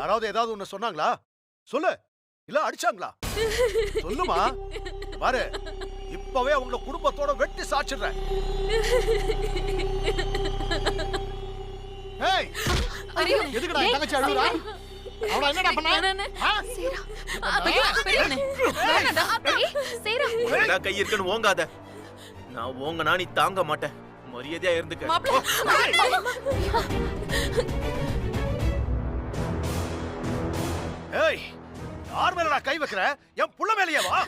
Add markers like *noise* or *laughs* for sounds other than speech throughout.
யாராவது ஏதாவது ஒண்ணு சொன்னாங்களா? சொல்லு. இல்ல அடிச்சாங்களா? சொல்லுமா. பாரு இப்பவே உங்க குடும்பத்தோட வெட்டி சாச்சிடுறேன். ஏய் எதுக்குடா என் தங்கச்சி அழுகுறா? அவள என்னடா பண்ண? சேரா. சேரா கை இருக்குன்னு ஓங்காத. நான் ஓங்கனா நீ தாங்க மாட்டேன். மரியாதையா இருந்துக்க. மேல நான் கை வைக்கிற என் புள்ள மேலேயே வா.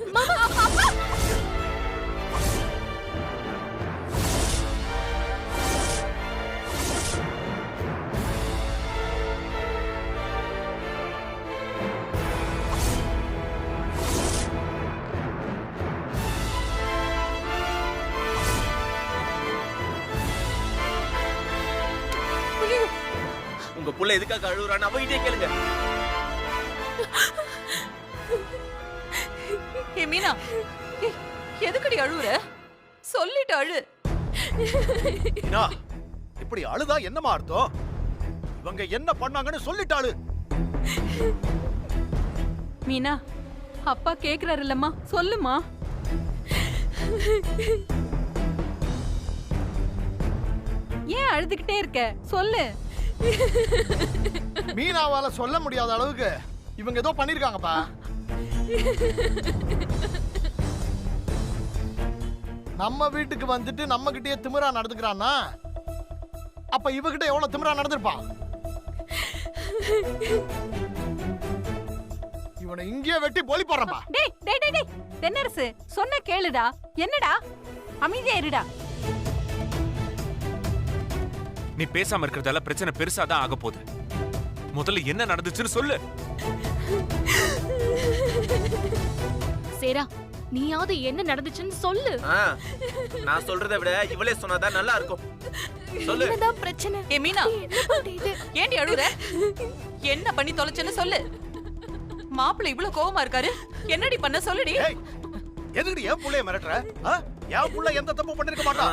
உங்க புள்ள எதுக்காக அழுகுறான்னு அவகிட்டே கேளுங்க. மீனா எதுக்குடி அழுவுற? சொல்லிட்டு அழு. மீனா, இப்படி அழுதா என்னமா அர்த்தம்? இவங்க என்ன பண்ணாங்கன்னு சொல்லிட்டாளு மீனா அப்பா கேக்குறாரு இல்லம்மா சொல்லுமா ஏன் அழுதுகிட்டே இருக்க? சொல்லு. மீனாவால சொல்ல முடியாத அளவுக்கு இவங்க ஏதோ பண்ணிருக்காங்கப்பா. *laughs* நம்ம வீட்டுக்கு வந்துட்டு நம்ம கிட்டயே திமிரா நடந்துக்கிறான்னா? அப்ப இவகிட்ட எவ்வளவு திமிரா நடந்திருப்பான் இவனை இங்கேயே வெட்டி பொலி போடுறப்பா டேய் டேய் டேய் தென்னரசு சொன்ன கேளுடா. என்னடா? அமைதியா இருடா. நீ பேசாம இருக்கிறதால பிரச்சனை பெருசா தான் ஆக போகுது. முதல்ல என்ன நடந்துச்சுன்னு சொல்லு. சேரா நீயாவது என்ன நடந்துச்சுன்னு சொல்லு. நான் சொல்றதை விட இவளே சொன்னாதான் நல்லா இருக்கும் சொல்லு. என்னதான் பிரச்சனை? ஏ மீனா. ஏண்டி அழுவுற? என்ன பண்ணி தொலைச்சேன்னு சொல்லு. மாப்பிள இவ்வளவு கோவமா இருக்காரு. என்னடி பண்ண சொல்லுடி? எதுக்குடி என் புள்ளைய மிரட்டுற? என் புள்ள எந்த தப்பு பண்ணிருக்க மாட்டான்.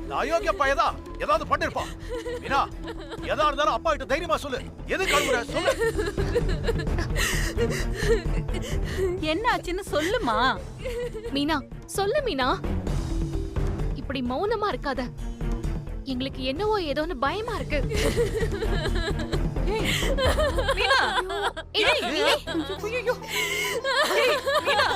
இந்த அயோக்கிய பையதா ஏதாவது பண்ணிருப்பான் மீனா எதா இருந்தாலும் அப்பா கிட்ட தைரியமா சொல்லு. எது கழுவுற சொல்லு. என்ன ஆச்சுன்னு சொல்லுமா? மீனா சொல்லு மீனா. இப்படி மௌனமா இருக்காத. எங்களுக்கு என்னவோ ஏதோன்னு பயமா இருக்கு. மீனா மீனா.